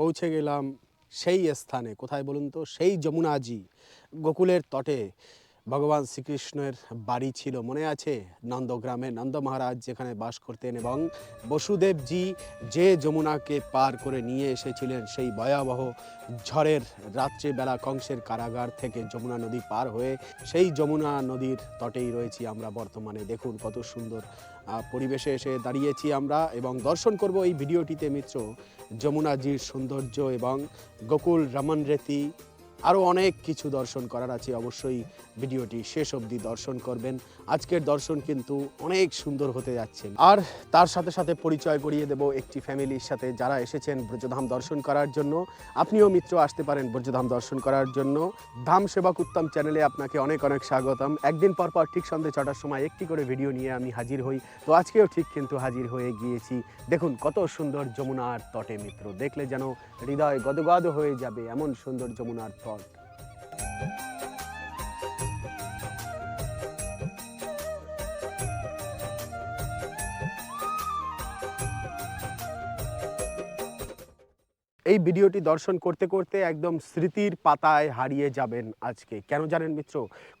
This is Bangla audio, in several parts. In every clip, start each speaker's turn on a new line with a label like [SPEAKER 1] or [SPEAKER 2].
[SPEAKER 1] পৌঁছে গেলাম সেই স্থানে। কোথায় বলুন তো? সেই যমুনাজি গোকুলের তটে। ভগবান শ্রীকৃষ্ণের বাড়ি ছিল, মনে আছে? নন্দগ্রামে নন্দ মহারাজ যেখানে বাস করতেন এবং বসুদেবজি যে যমুনাকে পার করে নিয়ে এসেছিলেন, সেই ভয়াবহ ঝড়ের রাত্রিবেলা কংসের কারাগার থেকে যমুনা নদী পার হয়ে সেই যমুনা নদীর তটেই রয়েছি আমরা বর্তমানে। দেখুন কত সুন্দর পরিবেশে এসে দাঁড়িয়েছি আমরা এবং দর্শন করব এই ভিডিওটিতে মিত্র। যমুনাজির সৌন্দর্য এবং গোকুল রমন রেতি আরও অনেক কিছু দর্শন করার আছে। অবশ্যই ভিডিওটি শেষ অবধি দর্শন করবেন। আজকের দর্শন কিন্তু অনেক সুন্দর হতে যাচ্ছে। আর তার সাথে সাথে পরিচয় করিয়ে দেব একটি ফ্যামিলির সাথে যারা এসেছেন ব্রজধাম দর্শন করার জন্য। আপনিও মিত্র আসতে পারেন ব্রজধাম দর্শন করার জন্য। ধাম সেবক উত্তম চ্যানেলে আপনাকে অনেক অনেক স্বাগতম। একদিন পর পর ঠিক সন্ধ্যে ছটার সময় একটি করে ভিডিও নিয়ে আমি হাজির হই। তো আজকেও ঠিক কিন্তু হাজির হয়ে গিয়েছি। দেখুন কত সুন্দর যমুনার তটে মিত্র। দেখলে যেন হৃদয় গদগদ হয়ে যাবে এমন সুন্দর যমুনার তট। এই ভিডিওটি দর্শন করতে করতে একদম স্মৃতির পাতায় হারিয়ে যাবেন আজকে। কেন জানেন মিত্র?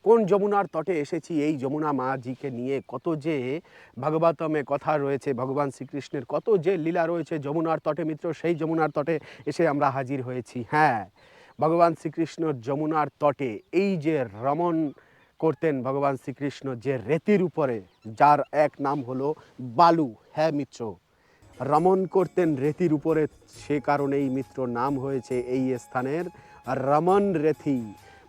[SPEAKER 1] কোন যমুনার তটে এসেছি, এই যমুনা মাজিকে নিয়ে কত যে ভাগবতমে কথা রয়েছে, ভগবান শ্রীকৃষ্ণের কত যে লীলা রয়েছে যমুনার তটে মিত্র, সেই যমুনার তটে এসে আমরা হাজির হয়েছি। হ্যাঁ ভগবান শ্রীকৃষ্ণর যমুনার তটে এই যে রমণ করতেন ভগবান শ্রীকৃষ্ণ যে রেতির উপরে, যার এক নাম হলো বালু। হ্যাঁ মিত্র, রমণ করতেন রেতির উপরে, সে কারণেই মিত্র নাম হয়েছে এই স্থানের রমণ রেথি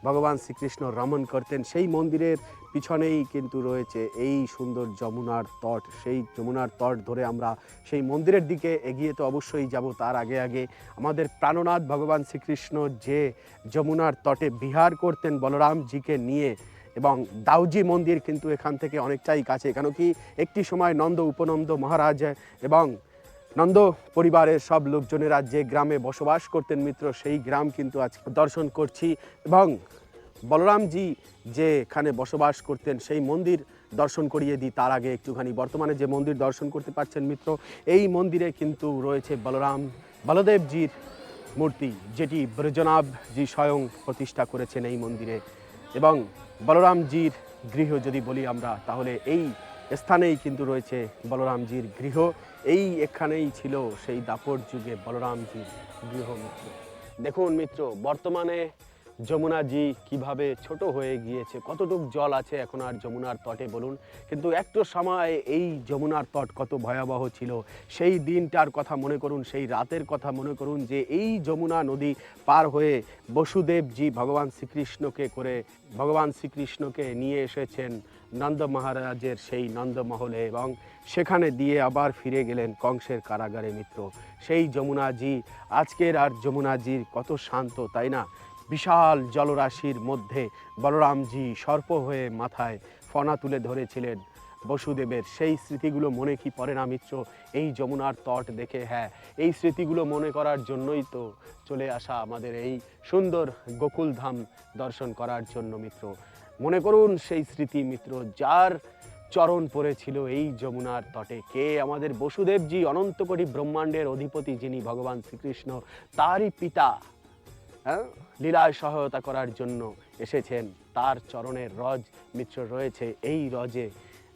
[SPEAKER 1] ভগবান শ্রীকৃষ্ণ রমণ করতেন সেই মন্দিরের পিছনেই কিন্তু রয়েছে এই সুন্দর যমুনার তট। সেই যমুনার তট ধরে আমরা সেই মন্দিরের দিকে এগিয়ে তো অবশ্যই যাব তার আগে আগে। আমাদের প্রাণনাথ ভগবান শ্রীকৃষ্ণ যে যমুনার তটে বিহার করতেন বলরামজিকে নিয়ে এবং দাউজি মন্দির কিন্তু এখান থেকে অনেকটাই কাছে কেন কি একটি সময় নন্দ উপনন্দ মহারাজ এবং নন্দ পরিবারের সব লোকজনেরা যে গ্রামে বসবাস করতেন মিত্র, সেই গ্রাম কিন্তু আজ দর্শন করছি এবং বলরামজি যে এখানে বসবাস করতেন, সেই মন্দির দর্শন করিয়ে দিই তার আগে একটুখানি। বর্তমানে যে মন্দির দর্শন করতে পারছেন মিত্র, এই মন্দিরে কিন্তু রয়েছে বলরাম বলদেবজির মূর্তি, যেটি ব্রজনাভজি স্বয়ং প্রতিষ্ঠা করেছেন এই মন্দিরে। এবং বলরামজির গৃহ যদি বলি আমরা, তাহলে এই স্থানেই কিন্তু রয়েছে বলরামজির গৃহ। এই এখানেই ছিল সেই দাপর যুগে বলরামজির গৃহ মিত্র। দেখুন মিত্র, বর্তমানে যমুনাজি কীভাবে ছোট হয়ে গিয়েছে? কতটুক জল আছে এখন আর যমুনার তটে বলুন? কিন্তু একটু সময় এই যমুনার তট কত ভয়াবহ ছিল। সেই দিনটার কথা মনে করুন, সেই রাতের কথা মনে করুন যে এই যমুনা নদী পার হয়ে বসুদেবজি ভগবান শ্রীকৃষ্ণকে করে, ভগবান শ্রীকৃষ্ণকে নিয়ে এসেছেন নন্দ মহারাজের সেই নন্দমহলে এবং সেখানে দিয়ে আবার ফিরে গেলেন কংসের কারাগারে মিত্র। সেই যমুনাজি, আজকের আর যমুনাজির কত শান্ত, তাই না? বিশাল জলরাশির মধ্যে বলরামজি সর্প হয়ে মাথায় ফনা তুলে ধরেছিলেন। বসুদেবের সেই স্মৃতিগুলো মনে কি পড়ে না মিত্র? এই যমুনার তট দেখে হ্যাঁ এই স্মৃতিগুলো মনে করার জন্যই তো চলে আসা আমাদের এই সুন্দর গোকুলধাম দর্শন করার জন্য মিত্র। মনে করুন সেই স্মৃতি মিত্র, যার চরণ পড়েছিল এই যমুনার তটে। কে আমাদের বসুদেবজি অনন্ত কোটি ব্রহ্মাণ্ডের অধিপতি যিনি ভগবান শ্রীকৃষ্ণ, তারই পিতা লীলায় সহায়তা করার জন্য এসেছেন। তার চরণের রজ মিত্র রয়েছে, এই রজে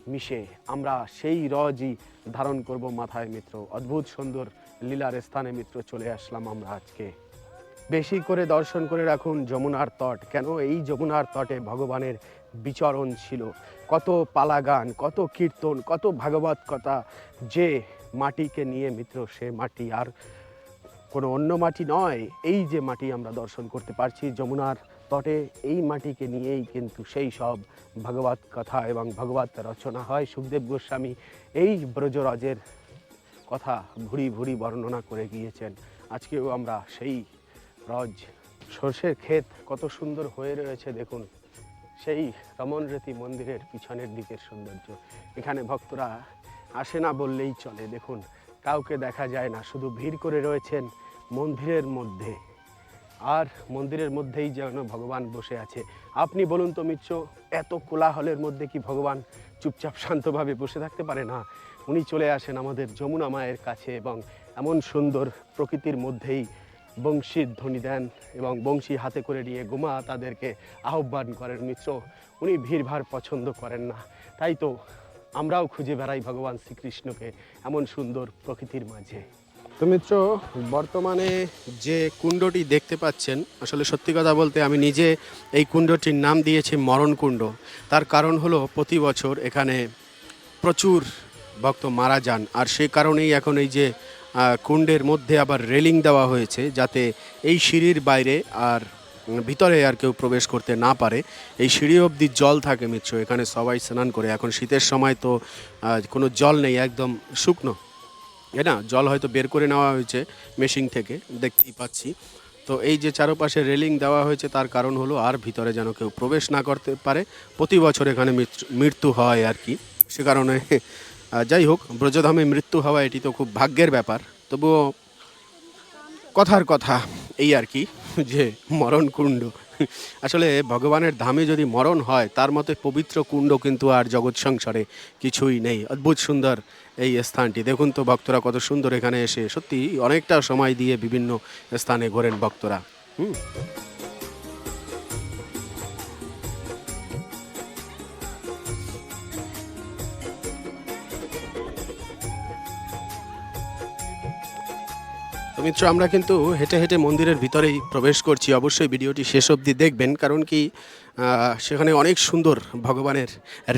[SPEAKER 1] মিশে। আমরা সেই রজই ধারণ করব মাথায় মিত্র। অদ্ভুত সুন্দর লীলার স্থানে মিত্র চলে আসলাম আমরা আজকে। বেশি করে দর্শন করে রাখুন যমুনার তট। কেন? এই যমুনার তটে ভগবানের বিচরণ ছিল। কত পালাগান, কত কীর্তন, কত ভাগবত কথা যে মাটিকে নিয়ে মিত্র, সে মাটি আর কোনো অন্য মাটি নয়। এই যে মাটি আমরা দর্শন করতে পারছি, যমুনার তটে এই মাটিকে নিয়েই কিন্তু সেই সব ভগবত কথা এবং ভগবত রচনা হয়। সুখদেব গোস্বামী এই ব্রজরাজের কথা ভুরি ভুরি বর্ণনা করে গিয়েছেন। আজকেও আমরা সেই রজ সর্ষের ক্ষেত কত সুন্দর হয়ে রয়েছে দেখুন। সেই রমনরতি মন্দিরের পিছনের দিকের সৌন্দর্য। এখানে ভক্তরা আসে না বললেই চলে। দেখুন, কাউকে দেখা যায় না। শুধু ভিড় করে রয়েছেন মন্দিরের মধ্যে। আর মন্দিরের মধ্যেই যেন ভগবান বসে আছে। আপনি বলুন তো মিত্র, এত কোলাহলের মধ্যে কি ভগবান চুপচাপ শান্তভাবে বসে থাকতে পারে? না, উনি চলে আসেন আমাদের যমুনা মায়ের কাছে এবং এমন সুন্দর প্রকৃতির মধ্যেই বংশীর ধ্বনি দেন এবং বংশী হাতে করে নিয়ে গোমা তাদেরকে আহ্বান করেন, মিত্র, উনি ভিড়ভাড় পছন্দ করেন না। তাই তো আমরাও খুঁজে বেড়াই ভগবান শ্রীকৃষ্ণকে এমন সুন্দর প্রকৃতির মাঝে। তো মিত্র, বর্তমানে যে কুণ্ডটি দেখতে পাচ্ছেন, আসলে সত্যি কথা বলতে আমি নিজে এই কুণ্ডটির নাম দিয়েছি মরণ কুণ্ড। তার কারণ হলো প্রতি বছর এখানে প্রচুর ভক্ত মারা যান। আর সে কারণেই এখন এই যে কুণ্ডের মধ্যে আবার রেলিং দেওয়া হয়েছে যাতে এই সিঁড়ির বাইরে আর ভিতরে আর কেউ প্রবেশ করতে না পারে। এই সিঁড়ি অবধি জল থাকে মিত্র, এখানে সবাই স্নান করে। এখন শীতের সময় তো কোনো জল নেই, একদম শুকনো। এ না, জল হয়তো বের করে নেওয়া হয়েছে মেশিন থেকে, দেখতেই পাচ্ছি। তো এই যে চারপাশে রেলিং দেওয়া হয়েছে, তার কারণ হলো আর ভিতরে যেন কেউ প্রবেশ না করতে পারে। প্রতি বছর এখানে মৃত্যু- হয় আর কি। সে কারণে যাই হোক, ব্রজধামে মৃত্যু হওয়া এটি তো খুব ভাগ্যের ব্যাপার। তবুও কথার কথা এই আর কি, যে মরণ কুণ্ড আসলে ভগবানের ধামে যদি মরণ হয়, তার মতে পবিত্র কুণ্ড কিন্তু আর জগৎ সংসারে কিছুই নেই। অদ্ভুত সুন্দর এই স্থানটি। দেখুন তো ভক্তরা কত সুন্দর এখানে এসে। সত্যি অনেকটা সময় দিয়ে বিভিন্ন স্থানে ঘোরেন ভক্তরা। হুম। তো মিত্র, আমরা কিন্তু হেঁটে হেঁটে মন্দিরের ভিতরেই প্রবেশ করছি। অবশ্যই ভিডিওটি শেষ অবধি দেখবেন, কারণ কি সেখানে অনেক সুন্দর ভগবানের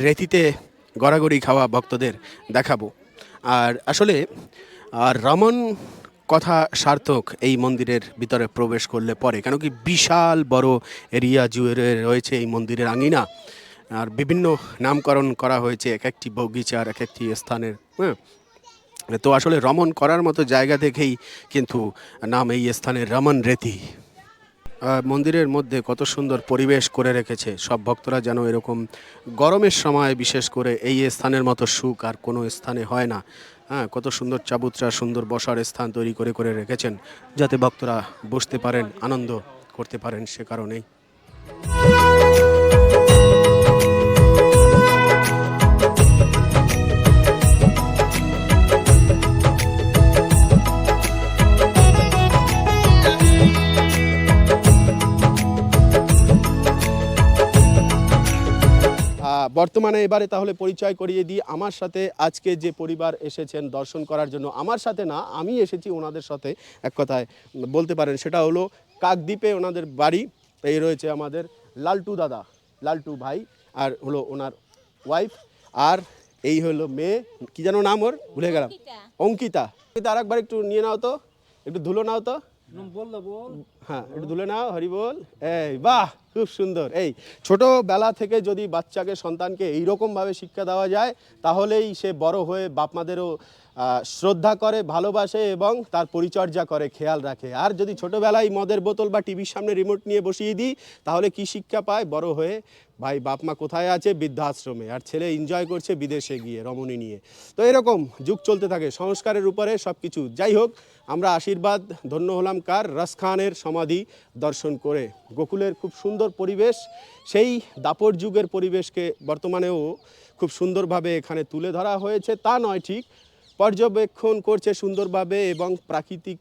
[SPEAKER 1] রেতিতে গড়াগড়ি খাওয়া ভক্তদের দেখাবো। আর আসলে রমন কথা সার্থক এই মন্দিরের ভিতরে প্রবেশ করলে পরে, কেন কি বিশাল বড় এরিয়া জুয়ে রয়েছে এই মন্দিরের আঙিনা। আর বিভিন্ন নামকরণ করা হয়েছে, এক একটি বগিচার, এক একটি স্থানের হ্যাঁ তো আসলে রমন করার মতো জায়গা দেখেই কিন্তু নাম এই স্থানের রমন রেতি। মন্দিরের মধ্যে কত সুন্দর পরিবেশ করে রেখেছে। সব ভক্তরা যেন এরকম গরমের সময় বিশেষ করে এই স্থানের মতো সুখ আর কোনো স্থানে হয় না। হ্যাঁ কত সুন্দর চাবুত্রা, সুন্দর বসার স্থান তৈরি করে করে রেখেছেন। যাতে ভক্তরা বসতে পারেন, আনন্দ করতে পারেন সে কারণেই। বর্তমানে এবারে তাহলে পরিচয় করিয়ে দিই। আমার সাথে আজকে যে পরিবার এসেছেন দর্শন করার জন্য আমার সাথে না আমি এসেছি ওনাদের সাথে এক কথায় বলতে পারেন সেটা হলো কাকদ্বীপে ওনাদের বাড়ি এই রয়েছে আমাদের লালটু দাদা লালটু ভাই আর হলো ওনার ওয়াইফ আর এই হলো মেয়ে কি যেন নাম ওর? ভুলে গেলাম। অঙ্কিতা। অঙ্কিতা। আর একবার একটু নিয়ে নাও তো একটু ধুলো নাও তো। হ্যাঁ একটু দুলে নাও হরি বল। এই বাহ খুব সুন্দর। এই ছোটোবেলা থেকে যদি বাচ্চাকে সন্তানকে এইরকমভাবে শিক্ষা দেওয়া যায় তাহলেই সে বড় হয়ে বাপ মাদেরও আহ, শ্রদ্ধা করে, ভালোবাসে এবং তার পরিচর্যা করে, খেয়াল রাখে। আর যদি ছোটোবেলায় মদের বোতল বা টিভির সামনে রিমোট নিয়ে বসিয়ে দিই, তাহলে কি শিক্ষা পায়? বড় হয়ে, ভাই, বাপ মা কোথায় আছে? বৃদ্ধাশ্রমে। আর ছেলে এনজয় করছে বিদেশে গিয়ে, রমণী নিয়ে। তো এরকম যুগ চলতে থাকে, সংস্কারের উপরে সব কিছু যাই হোক, আমরা আশীর্বাদ, ধন্য হলাম কার? রাস খানের সমাধি দর্শন করে। গোকুলের খুব সুন্দর পরিবেশ, সেই দাপর যুগের পরিবেশকে বর্তমানেও খুব সুন্দরভাবে এখানে তুলে ধরা হয়েছে। তা নয় ঠিক পর্যবেক্ষণ করছে সুন্দরভাবে এবং প্রাকৃতিক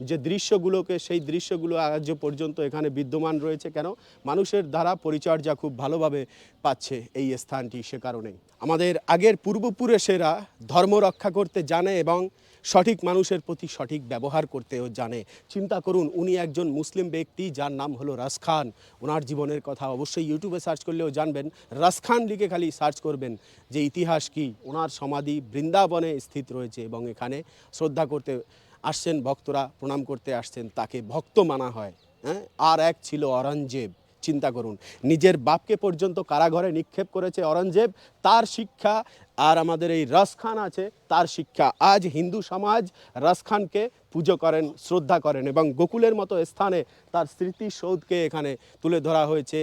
[SPEAKER 1] যে দৃশ্যগুলোকে, সেই দৃশ্যগুলো আজ পর্যন্ত এখানে বিদ্যমান রয়েছে কেন? মানুষের দ্বারা পরিচর্যা খুব ভালোভাবে পাচ্ছে এই স্থানটি সে কারণে আমাদের আগের পূর্বপুরুষেরা ধর্ম রক্ষা করতে জানে এবং সঠিক মানুষের প্রতি সঠিক ব্যবহার করতেও জানে। চিন্তা করুন, উনি একজন মুসলিম ব্যক্তি, যার নাম হলো রাস খান। ওনার জীবনের কথা অবশ্যই ইউটিউবে সার্চ করলেও জানবেন। রাস খান লিখে খালি সার্চ করবেন যে ইতিহাস কি। ওনার সমাধি বৃন্দাবনে স্থিত রয়েছে এবং এখানে শ্রদ্ধা করতে আসছেন, ভক্তরা প্রণাম করতে আসছেন, তাকে ভক্ত মানা হয়। হ্যাঁ? আর এক ছিল অরঞ্জেব চিন্তা করুন, নিজের বাপকে পর্যন্ত কারাঘরে নিক্ষেপ করেছে অরঞ্জেব তার শিক্ষা আর আমাদের এই রস খান আছে, তার শিক্ষা। আজ হিন্দু সমাজ রস খানকে পুজো করেন, শ্রদ্ধা করেন এবং গোকুলের মতো স্থানে তার স্মৃতিসৌধকে এখানে তুলে ধরা হয়েছে।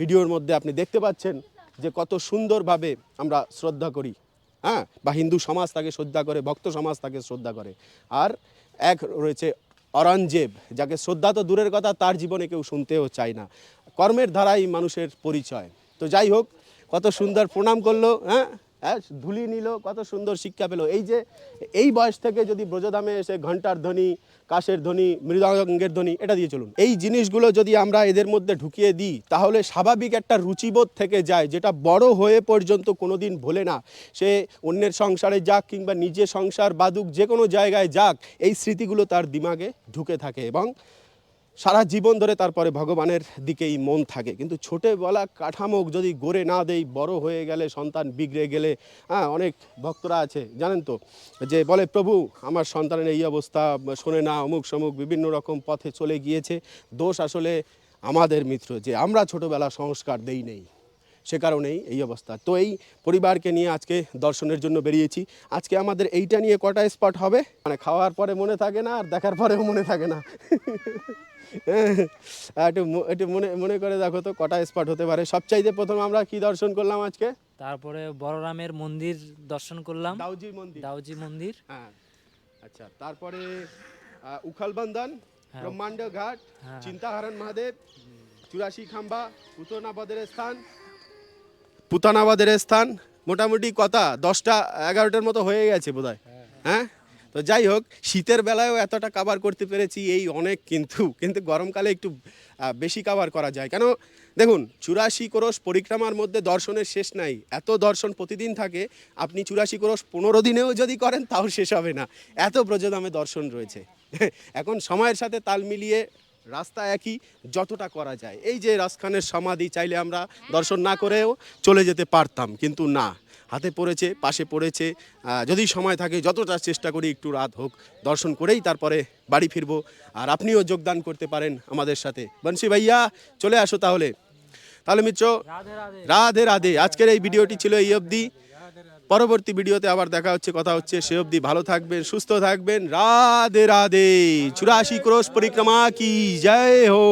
[SPEAKER 1] ভিডিওর মধ্যে আপনি দেখতে পাচ্ছেন যে কত সুন্দরভাবে আমরা শ্রদ্ধা করি। হ্যাঁ বা হিন্দু সমাজ তাকে শ্রদ্ধা করে, ভক্ত সমাজ তাকে শ্রদ্ধা করে। আর এক রয়েছে অরঞ্জেব, যাকে শ্রদ্ধা তো দূরের কথা, তার জীবনে কেউ শুনতেও চায় না। কর্মের দ্বারাই মানুষের পরিচয়। তো যাই হোক, কত সুন্দর প্রণাম করল হ্যাঁ? হ্যাঁ ধুলি নিল, কত সুন্দর শিক্ষা পেল। এই যে, এই বয়স থেকে যদি ব্রজধামে এসে ঘণ্টার ধ্বনি, কাশের ধ্বনি, মৃদঙ্গের ধ্বনি, এটা দিয়ে চলুন। এই জিনিসগুলো যদি আমরা এদের মধ্যে ঢুকিয়ে দিই, তাহলে স্বাভাবিক একটা রুচিবোধ থেকে যায়, যেটা বড় হয়ে পর্যন্ত কোনো দিন ভোলে না। সে অন্যের সংসারে যাক কিংবা নিজে সংসার বাদুক যে কোনো জায়গায় যাক, এই স্মৃতিগুলো তার দিমাগে ঢুকে থাকে এবং সারা জীবন ধরে তারপরে ভগবানের দিকেই মন থাকে। কিন্তু ছোটোবেলা কাঠামো যদি গড়ে না দেই, বড় হয়ে গেলে, সন্তান বিগড়ে গেলে হ্যাঁ অনেক ভক্তরা আছে, জানেন তো? যে বলে, প্রভু, আমার সন্তানের এই অবস্থা, শোনে না, অমুক সমুক বিভিন্ন রকম পথে চলে গিয়েছে। দোষ আসলে আমাদের মিত্র, যে আমরা ছোটোবেলা সংস্কার দেই নেই। সে কারণেই এই অবস্থা। তো এই পরিবারকে নিয়ে আজকে দর্শনের জন্য বেরিয়েছি। আজকে আমাদের এইটা নিয়ে কটা স্পট হবে? মানে খাওয়ার পরে মনে থাকে না, আর দেখার পরেও মনে থাকে না। একটু একটু মনে মনে করে দেখো তো কটা স্পট হতে পারে। সবচাইতে প্রথম আমরা কি দর্শন করলাম আজকে?
[SPEAKER 2] তারপরে বড়রামের মন্দির দর্শন করলাম।
[SPEAKER 1] দাউজি মন্দির।
[SPEAKER 2] দাউজি মন্দির।
[SPEAKER 1] হ্যাঁ। আচ্ছা তারপরে উখাল বন্ধন
[SPEAKER 2] হ্যাঁ।
[SPEAKER 1] ব্রহ্মাণ্ড ঘাট
[SPEAKER 2] হ্যাঁ।
[SPEAKER 1] চিন্তাহারণ মহাদেব চুরাশি খাম্বা পুতনাবাদের স্থান পুতানাবাদের স্থান। মোটামুটি কথা দশটা এগারোটার মতো হয়ে গেছে বোধহয়। হ্যাঁ? তো যাই হোক শীতের বেলায়ও এতটা কাভার করতে পেরেছি, এই অনেক কিন্তু কিন্তু গরমকালে একটু বেশি কাভার করা যায়। কেন? দেখুন, চুরাশি ক্রোশ পরিক্রমার মধ্যে দর্শনের শেষ নাই। এত দর্শন প্রতিদিন থাকে, আপনি চুরাশি ক্রোশ পনেরো দিনেও যদি করেন, তাও শেষ হবে না। এত ব্রজদামে দর্শন রয়েছে। এখন সময়ের সাথে তাল মিলিয়ে রাস্তা একই, যতটা করা যায়। এই যে রাজখানের সমাধি, চাইলে আমরা দর্শন না করেও চলে যেতে পারতাম, কিন্তু না। হাতে পড়েছে পাশে পড়েছে। যদি সময় থাকে যতটা চেষ্টা করি একটু রাত হোক দর্শন করেই তারপরে বাড়ি ফিরবো। আর আপনিও যোগদান করতে পারেন আমাদের সাথে। বংশী ভাইয়া চলে আসো তাহলে। তাহলে মিত্র রাধে রাধে। আজকের এই ভিডিওটি ছিল এই অবধি। পরবর্তী ভিডিওতে আবার দেখা হচ্ছে কথা হচ্ছে। সে অবধি ভালো থাকবেন সুস্থ থাকবেন। রাধে রাধে। চুরাশি ক্রোশ পরিক্রমা কি? জয় হো।